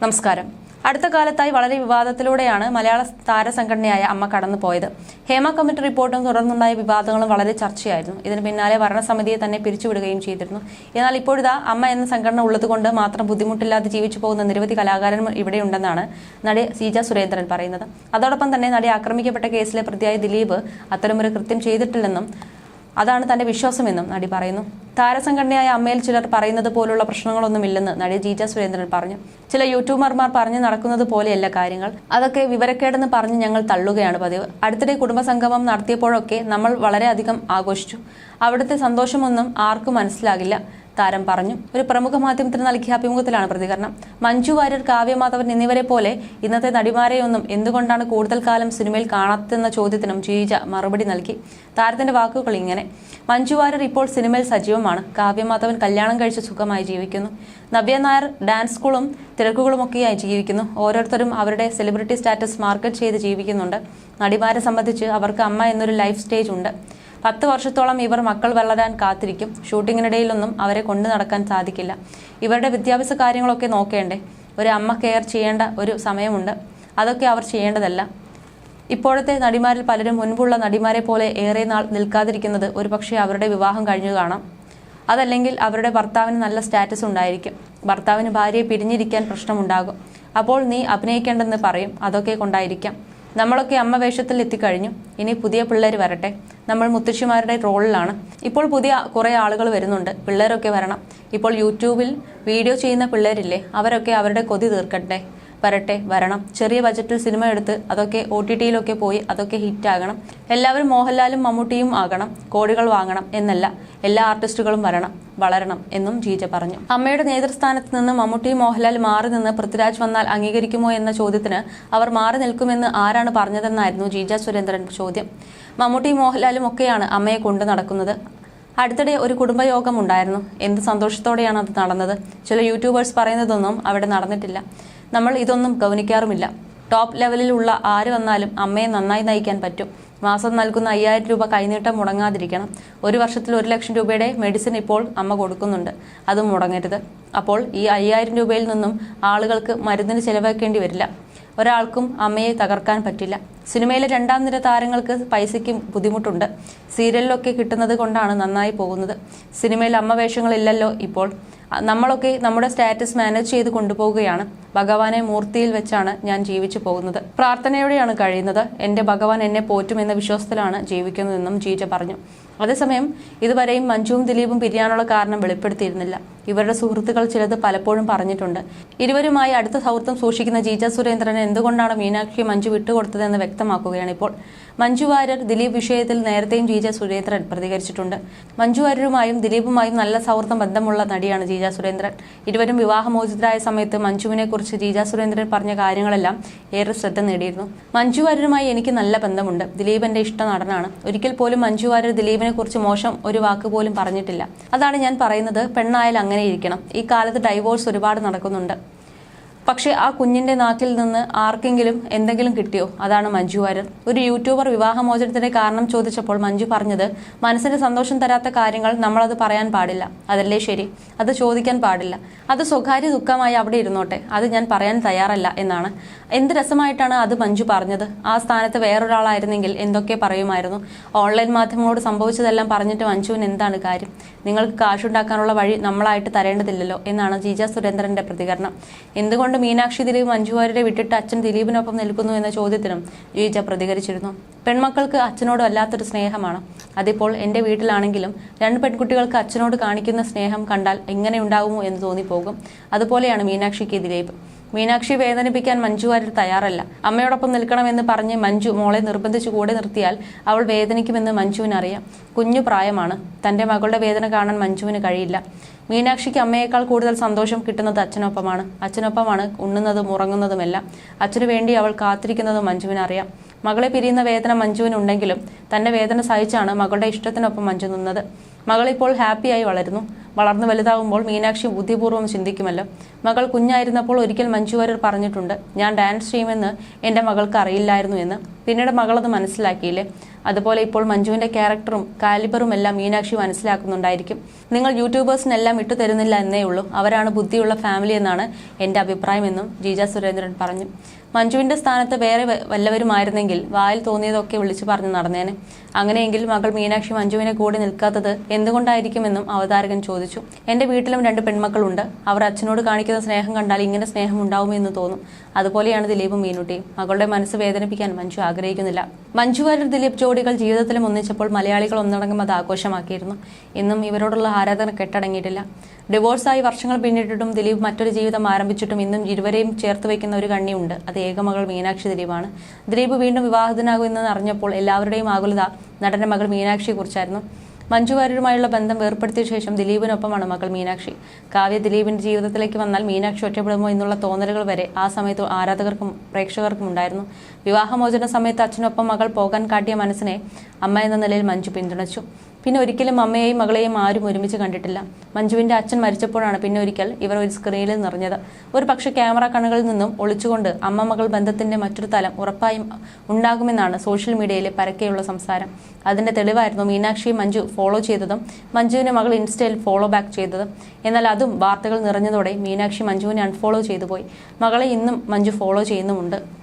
നമസ്കാരം. അടുത്ത കാലത്തായി വളരെ വിവാദത്തിലൂടെയാണ് മലയാള താരസംഘടനയായ അമ്മ കടന്നു പോയത് ഹേമ കമ്മിറ്റി റിപ്പോർട്ടും തുടർന്നുണ്ടായ വിവാദങ്ങളും വളരെ ചർച്ചയായിരുന്നു. ഇതിന് പിന്നാലെ ഭരണസമിതിയെ തന്നെ പിരിച്ചുവിടുകയും ചെയ്തിരുന്നു. എന്നാൽ ഇപ്പോഴിതാ അമ്മ എന്ന സംഘടന ഉള്ളതുകൊണ്ട് മാത്രം ബുദ്ധിമുട്ടില്ലാതെ ജീവിച്ചു പോകുന്ന നിരവധി കലാകാരന്മാർ ഇവിടെയുണ്ടെന്നാണ് നടി സീജ സുരേന്ദ്രൻ പറയുന്നത്. അതോടൊപ്പം തന്നെ നടി ആക്രമിക്കപ്പെട്ട കേസിലെ പ്രതിയായ ദിലീപ് അത്തരമൊരു കൃത്യം ചെയ്തിട്ടില്ലെന്നും അതാണ് തന്റെ വിശ്വാസമെന്നും നടി പറയുന്നു. താരസംഘടനയായ അമ്മയിൽ ചിലർ പറയുന്നത് പോലുള്ള പ്രശ്നങ്ങളൊന്നുമില്ലെന്ന് നടി ജീജ സുരേന്ദ്രൻ പറഞ്ഞു. ചില യൂട്യൂബർമാർ പറഞ്ഞു നടക്കുന്നത് പോലെയല്ല കാര്യങ്ങൾ. അതൊക്കെ വിവരക്കേടെന്ന് പറഞ്ഞ് ഞങ്ങൾ തള്ളുകയാണ് പതിവ്. അടുത്തിടെ കുടുംബസംഗമം നടത്തിയപ്പോഴൊക്കെ നമ്മൾ വളരെയധികം ആഘോഷിച്ചു. അവിടുത്തെ സന്തോഷമൊന്നും ആർക്കും മനസ്സിലാകില്ല. താരം പറഞ്ഞു. ഒരു പ്രമുഖ മാധ്യമത്തിന് നൽകിയ അഭിമുഖത്തിലാണ് പ്രതികരണം. മഞ്ജു വാര്യർ കാവ്യമാധവൻ എന്നിവരെ പോലെ ഇന്നത്തെ നടിമാരെയൊന്നും എന്തുകൊണ്ടാണ് കൂടുതൽ കാലം സിനിമയിൽ കാണാത്തെന്ന ചോദ്യത്തിനും ജീജ മറുപടി നൽകി. താരത്തിന്റെ വാക്കുകൾ ഇങ്ങനെ. മഞ്ജു വാര്യർ ഇപ്പോൾ സിനിമയിൽ സജീവമാണ്. കാവ്യമാധവൻ കല്യാണം കഴിച്ച് സുഖമായി ജീവിക്കുന്നു. നവ്യ നായർ ഡാൻസ് സ്കൂളും തിരക്കുകളുമൊക്കെയായി ജീവിക്കുന്നു. ഓരോരുത്തരും അവരുടെ സെലിബ്രിറ്റി സ്റ്റാറ്റസ് മാർക്കറ്റ് ചെയ്ത് ജീവിക്കുന്നുണ്ട്. നടിമാരെ സംബന്ധിച്ച് അവർക്ക് അമ്മ എന്നൊരു ലൈഫ് സ്റ്റേജ് ഉണ്ട്. പത്ത് വർഷത്തോളം ഇവർ മക്കൾ വളരാൻ കാത്തിരിക്കും. ഷൂട്ടിങ്ങിനിടയിലൊന്നും അവരെ കൊണ്ടു നടക്കാൻ സാധിക്കില്ല. ഇവരുടെ വിദ്യാഭ്യാസ കാര്യങ്ങളൊക്കെ നോക്കേണ്ടേ? ഒരു അമ്മ കെയർ ചെയ്യേണ്ട ഒരു സമയമുണ്ട്. അതൊക്കെ അവർ ചെയ്യേണ്ടതല്ല. ഇപ്പോഴത്തെ നടിമാരിൽ പലരും മുൻപുള്ള നടിമാരെ പോലെ ഏറെ നാൾ നിൽക്കാതിരിക്കുന്നത് ഒരുപക്ഷെ അവരുടെ വിവാഹം കഴിഞ്ഞു കാണാം. അതല്ലെങ്കിൽ അവരുടെ ഭർത്താവിന് നല്ല സ്റ്റാറ്റസ് ഉണ്ടായിരിക്കും. ഭർത്താവിന് ഭാര്യയെ പിരിഞ്ഞിരിക്കാൻ പ്രശ്നമുണ്ടാകും. അപ്പോൾ നീ അഭിനയിക്കേണ്ടെന്ന് പറയും. അതൊക്കെ കൊണ്ടായിരിക്കാം. നമ്മളൊക്കെ അമ്മ വേഷത്തിൽ എത്തിക്കഴിഞ്ഞു. ഇനി പുതിയ പിള്ളേർ വരട്ടെ. നമ്മൾ മുത്തശ്ശിമാരുടെ റോളിലാണ്. ഇപ്പോൾ പുതിയ കുറേ ആളുകൾ വരുന്നുണ്ട്. പിള്ളേരൊക്കെ വരണം. ഇപ്പോൾ യൂട്യൂബിൽ വീഡിയോ ചെയ്യുന്ന പിള്ളേരില്ലേ അവരൊക്കെ അവരുടെ കൊതി തീർക്കട്ടെ. വരട്ടെ വരണം. ചെറിയ ബജറ്റിൽ സിനിമ എടുത്ത് അതൊക്കെ ഒ ടി ടിയിലൊക്കെ പോയി അതൊക്കെ ഹിറ്റ് ആകണം. എല്ലാവരും മോഹൻലാലും മമ്മൂട്ടിയും ആകണം. കോടികൾ വാങ്ങണം എന്നല്ല എല്ലാ ആർട്ടിസ്റ്റുകളും വരണം വളരണം എന്നും ജീജ പറഞ്ഞു. അമ്മയുടെ നേതൃസ്ഥാനത്ത് നിന്ന് മമ്മൂട്ടി മോഹൻലാൽ മാറി നിന്ന് പൃഥ്വിരാജ് വന്നാൽ അംഗീകരിക്കുമോ എന്ന ചോദ്യത്തിന് അവർ മാറി നിൽക്കുമെന്ന് ആരാണ് പറഞ്ഞതെന്നായിരുന്നു ജീജ സുരേന്ദ്രൻ ചോദ്യം. മമ്മൂട്ടി മോഹൻലാലും ഒക്കെയാണ് അമ്മയെ കൊണ്ടു നടക്കുന്നത്. അടുത്തിടെ ഒരു കുടുംബയോഗം ഉണ്ടായിരുന്നു. എന്ത് സന്തോഷത്തോടെയാണ് അത് നടന്നത്? ചില യൂട്യൂബേഴ്സ് പറയുന്നതൊന്നും അവിടെ നടന്നിട്ടില്ല. നമ്മൾ ഇതൊന്നും ഗൗനിക്കാറുമില്ല. ടോപ്പ് ലെവലിലുള്ള ആര് വന്നാലും അമ്മയെ നന്നായി നയിക്കാൻ പറ്റും. മാസം നൽകുന്ന അയ്യായിരം രൂപ കൈനീട്ടം മുടങ്ങാതിരിക്കണം. ഒരു വർഷത്തിൽ ഒരു ലക്ഷം രൂപയുടെ മെഡിസിൻ ഇപ്പോൾ അമ്മ കൊടുക്കുന്നുണ്ട്. അത് മുടങ്ങരുത്. അപ്പോൾ ഈ അയ്യായിരം രൂപയിൽ നിന്നും ആളുകൾക്ക് മരുന്നിന് ചെലവാക്കേണ്ടി വരില്ല. ഒരാൾക്കും അമ്മയെ തകർക്കാൻ പറ്റില്ല. സിനിമയിലെ രണ്ടാം നിര താരങ്ങൾക്ക് പൈസയ്ക്ക് ബുദ്ധിമുട്ടുണ്ട്. സീരിയലിലൊക്കെ കിട്ടുന്നത് കൊണ്ടാണ് നന്നായി പോകുന്നത്. സിനിമയിൽ അമ്മ വേഷങ്ങളില്ലല്ലോ ഇപ്പോൾ നമ്മളൊക്കെ നമ്മുടെ സ്റ്റാറ്റസ് മാനേജ് ചെയ്ത് കൊണ്ടുപോവുകയാണ്. ഭഗവാനെ മൂർത്തിയിൽ വെച്ചാണ് ഞാൻ ജീവിച്ചു പോകുന്നത്. പ്രാർത്ഥനയോടെയാണ് കഴിയുന്നത്. എന്റെ ഭഗവാൻ എന്നെ പോറ്റും എന്ന വിശ്വാസത്തിലാണ് ജീവിക്കുന്നതെന്നും ജീജ പറഞ്ഞു. അതേസമയം ഇതുവരെയും മഞ്ജുവും ദിലീപും പിരിയാനുള്ള കാരണം വെളിപ്പെടുത്തിയിരുന്നില്ല. ഇവരുടെ സുഹൃത്തുക്കൾ ചിലത് പലപ്പോഴും പറഞ്ഞിട്ടുണ്ട്. ഇരുവരുമായി അടുത്ത സൗഹൃദം സൂക്ഷിക്കുന്ന ജീജ സുരേന്ദ്രൻ എന്തുകൊണ്ടാണ് മീനാക്ഷി മഞ്ജു വിട്ടുകൊടുത്തതെന്ന് വ്യക്തമാക്കുകയാണ് ഇപ്പോൾ. മഞ്ജു വാര്യർ ദിലീപ് വിഷയത്തിൽ നേരത്തെയും ജീജ സുരേന്ദ്രൻ പ്രതികരിച്ചിട്ടുണ്ട്. മഞ്ജു വാര്യരുമായും ദിലീപുമായും നല്ല സൗഹൃദം ബന്ധമുള്ള നടിയാണ് ജീജ സുരേന്ദ്രൻ. ഇരുവരും വിവാഹമോചിതരായ സമയത്ത് മഞ്ജുവിനെ ജീജ സുരേന്ദ്രൻ പറഞ്ഞ കാര്യങ്ങളെല്ലാം ഏറെ ശ്രദ്ധ നേടിയിരുന്നു. മഞ്ജു വാര്യരുമായി എനിക്ക് നല്ല ബന്ധമുണ്ട്. ദിലീപ് എന്റെ ഇഷ്ട നടനാണ്. ഒരിക്കൽ പോലും മഞ്ജു വാര്യർ ദിലീപിനെ കുറിച്ച് മോശം ഒരു വാക്ക് പോലും പറഞ്ഞിട്ടില്ല. അതാണ് ഞാൻ പറയുന്നത്. പെണ്ണായാൽ അങ്ങനെ ഇരിക്കണം. ഈ കാലത്ത് ഡൈവോഴ്സ് ഒരുപാട് നടക്കുന്നുണ്ട്. പക്ഷേ ആ കുഞ്ഞിന്റെ നാക്കിൽ നിന്ന് ആർക്കെങ്കിലും എന്തെങ്കിലും കിട്ടിയോ? അതാണ് മഞ്ജു വാര്യർ. ഒരു യൂട്യൂബർ വിവാഹമോചനത്തിന്റെ കാരണം ചോദിച്ചപ്പോൾ മഞ്ജു പറഞ്ഞത് മനസ്സിന് സന്തോഷം തരാത്ത കാര്യങ്ങൾ നമ്മളത് പറയാൻ പാടില്ല. അതല്ലേ ശരി? അത് ചോദിക്കാൻ പാടില്ല. അത് സ്വകാര്യ ദുഃഖമായി അവിടെ ഇരുന്നോട്ടെ. അത് ഞാൻ പറയാൻ തയ്യാറല്ല എന്നാണ്. എന്ത് രസമായിട്ടാണ് അത് മഞ്ജു പറഞ്ഞത്? ആ സ്ഥാനത്ത് വേറൊരാളായിരുന്നെങ്കിൽ എന്തൊക്കെ പറയുമായിരുന്നു? ഓൺലൈൻ മാധ്യമങ്ങളോട് സംഭവിച്ചതെല്ലാം പറഞ്ഞിട്ട് മഞ്ജുവിന് എന്താണ് കാര്യം? നിങ്ങൾക്ക് കാശുണ്ടാക്കാനുള്ള വഴി നമ്മളായിട്ട് തരേണ്ടതില്ലല്ലോ എന്നാണ് ജീജ സുരേന്ദ്രന്റെ പ്രതികരണം. എന്തുകൊണ്ട് മീനാക്ഷി ദിലീപ് മഞ്ജുവാര്യരെ വിട്ടിട്ട് അച്ഛൻ ദിലീപിനൊപ്പം നിൽക്കുന്നു എന്ന ചോദ്യത്തിനും ജീജ പ്രതികരിച്ചിരുന്നു. പെൺമക്കൾക്ക് അച്ഛനോട് വല്ലാത്തൊരു സ്നേഹമാണ്. അതിപ്പോൾ എന്റെ വീട്ടിലാണെങ്കിലും രണ്ട് പെൺകുട്ടികൾക്ക് അച്ഛനോട് കാണിക്കുന്ന സ്നേഹം കണ്ടാൽ എങ്ങനെ ഉണ്ടാകുമോ എന്ന് തോന്നിപ്പോകും. അതുപോലെയാണ് മീനാക്ഷിക്ക് ദിലീപ്. മീനാക്ഷി വേദനിപ്പിക്കാൻ മഞ്ജു വാര്യർ തയ്യാറല്ല. അമ്മയോടൊപ്പം നിൽക്കണമെന്ന് പറഞ്ഞ് മഞ്ജു മോളെ നിർബന്ധിച്ചു കൂടെ നിർത്തിയാൽ അവൾ വേദനിക്കുമെന്ന് മഞ്ജുവിന് അറിയാം കുഞ്ഞു പ്രായമാണ്. തന്റെ മകളുടെ വേദന കാണാൻ മഞ്ജുവിന് കഴിയില്ല. മീനാക്ഷിക്ക് അമ്മയേക്കാൾ കൂടുതൽ സന്തോഷം കിട്ടുന്നത് അച്ഛനൊപ്പമാണ്. അച്ഛനൊപ്പമാണ് ഉണ്ണുന്നതും ഉറങ്ങുന്നതുമെല്ലാം. അച്ഛനു വേണ്ടി അവൾ കാത്തിരിക്കുന്നതും മഞ്ജുവിനറിയാം. മകളെ പിരിയുന്ന വേദന മഞ്ജുവിനുണ്ടെങ്കിലും തന്റെ വേദന സഹിച്ചാണ് മകളുടെ ഇഷ്ടത്തിനൊപ്പം മഞ്ജു നിന്നത്. മകൾ ഇപ്പോൾ ഹാപ്പിയായി വളരുന്നു. വളർന്നു വലുതാകുമ്പോൾ മീനാക്ഷി ബുദ്ധിപൂർവം ചിന്തിക്കുമല്ലോ. മകൾ കുഞ്ഞായിരുന്നപ്പോൾ ഒരിക്കൽ മഞ്ജു വാര്യർ പറഞ്ഞിട്ടുണ്ട് ഞാൻ ഡാൻസ് ചെയ്യുമെന്ന് എന്റെ മകൾക്ക് അറിയില്ലായിരുന്നു എന്ന്. പിന്നീട് മകളത് മനസ്സിലാക്കിയില്ലേ? അതുപോലെ ഇപ്പോൾ മഞ്ജുവിന്റെ ക്യാരക്ടറും കാലിബറും എല്ലാം മീനാക്ഷി മനസ്സിലാക്കുന്നുണ്ടായിരിക്കും. നിങ്ങൾ യൂട്യൂബേഴ്സിനെല്ലാം ഇട്ടു തരുന്നില്ല എന്നേ ഉള്ളൂ. അവരാണ് ബുദ്ധിയുള്ള ഫാമിലി എന്നാണ് എന്റെ അഭിപ്രായമെന്നും ജീജ സുരേന്ദ്രൻ പറഞ്ഞു. മഞ്ജുവിന്റെ സ്ഥാനത്ത് വേറെ വല്ലവരുമായിരുന്നെങ്കിൽ വായിൽ തോന്നിയതൊക്കെ വിളിച്ചു പറഞ്ഞു നടന്നേനെ. അങ്ങനെയെങ്കിൽ മകൾ മീനാക്ഷി മഞ്ജുവിനെ കൂടി നിൽക്കാത്തത് എന്തുകൊണ്ടായിരിക്കുമെന്നും അവതാരകൻ ചോദിച്ചു. എന്റെ വീട്ടിലും രണ്ട് പെൺമക്കളുണ്ട്. അവർ അച്ഛനോട് കാണിക്കുന്ന സ്നേഹം കണ്ടാൽ ഇങ്ങനെ സ്നേഹം ഉണ്ടാവുമെന്ന് തോന്നും. അതുപോലെയാണ് ദിലീപും മീനുട്ടി. മകളുടെ മനസ്സ് വേദനിപ്പിക്കാൻ മഞ്ജു ആഗ്രഹിക്കുന്നില്ല. മഞ്ജു വാര്യർ ദിലീപ് ജോഡികൾ ജീവിതത്തിലും ഒന്നിച്ചപ്പോൾ മലയാളികൾ ഒന്നടങ്കം അത് ആഘോഷമാക്കിയിരുന്നു. ഇന്നും ഇവരോടുള്ള ആരാധന കെട്ടടങ്ങിയിട്ടില്ല. ഡിവോഴ്സായി വർഷങ്ങൾ പിന്നിട്ടിട്ടും ദിലീപ് മറ്റൊരു ജീവിതം ആരംഭിച്ചിട്ടും ഇന്നും ഇരുവരെയും ചേർത്ത് വയ്ക്കുന്ന ഒരു കണ്ണിയുണ്ട്. അത് ഏകമകൾ മീനാക്ഷി ദിലീപാണ്. ദിലീപ് വീണ്ടും വിവാഹിതനാകുമെന്ന് അറിഞ്ഞപ്പോൾ എല്ലാവരുടെയും ആകുലത നടന്റെ മകൾ മീനാക്ഷിയെക്കുറിച്ചായിരുന്നു. മഞ്ജു വാര്യരുമായുള്ള ബന്ധം വേർപ്പെടുത്തിയ ശേഷം ദിലീപിനൊപ്പമാണ് മകൾ മീനാക്ഷി. കാവ്യ ദിലീപിന്റെ ജീവിതത്തിലേക്ക് വന്നാൽ മീനാക്ഷി ഒറ്റപ്പെടുമോ എന്നുള്ള തോന്നലുകൾ വരെ ആ സമയത്ത് ആരാധകർക്കും പ്രേക്ഷകർക്കും ഉണ്ടായിരുന്നു. വിവാഹമോചന സമയത്ത് അച്ഛനൊപ്പം മകൾ പോകാൻ കാട്ടിയ മനസ്സിനെ അമ്മ എന്ന നിലയിൽ മഞ്ജു പിന്തുണച്ചു. പിന്നെ ഒരിക്കലും അമ്മയെയും മകളെയും ആരും ഒരുമിച്ച് കണ്ടിട്ടില്ല. മഞ്ജുവിന്റെ അച്ഛൻ മരിച്ചപ്പോഴാണ് പിന്നെ ഒരിക്കൽ ഇവർ ഒരു സ്ക്രീനിൽ നിറഞ്ഞത്. ഒരു പക്ഷേ ക്യാമറ കണ്ണുകളിൽ നിന്നും ഒളിച്ചുകൊണ്ട് അമ്മ മകൾ ബന്ധത്തിന്റെ മറ്റൊരു തലം ഉറപ്പായും ഉണ്ടാകുമെന്നാണ് സോഷ്യൽ മീഡിയയിലെ പരക്കെയുള്ള സംസാരം. അതിന്റെ തെളിവായിരുന്നു മീനാക്ഷി മഞ്ജു ഫോളോ ചെയ്തതും മഞ്ജുവിനെ മകൾ ഇൻസ്റ്റയിൽ ഫോളോ ബാക്ക് ചെയ്തതും. എന്നാൽ അതും വാർത്തകൾ നിറഞ്ഞതോടെ മീനാക്ഷി മഞ്ജുവിനെ അൺഫോളോ ചെയ്തു പോയി. മകളെ ഇന്നും മഞ്ജു ഫോളോ ചെയ്യുന്നുമുണ്ട്.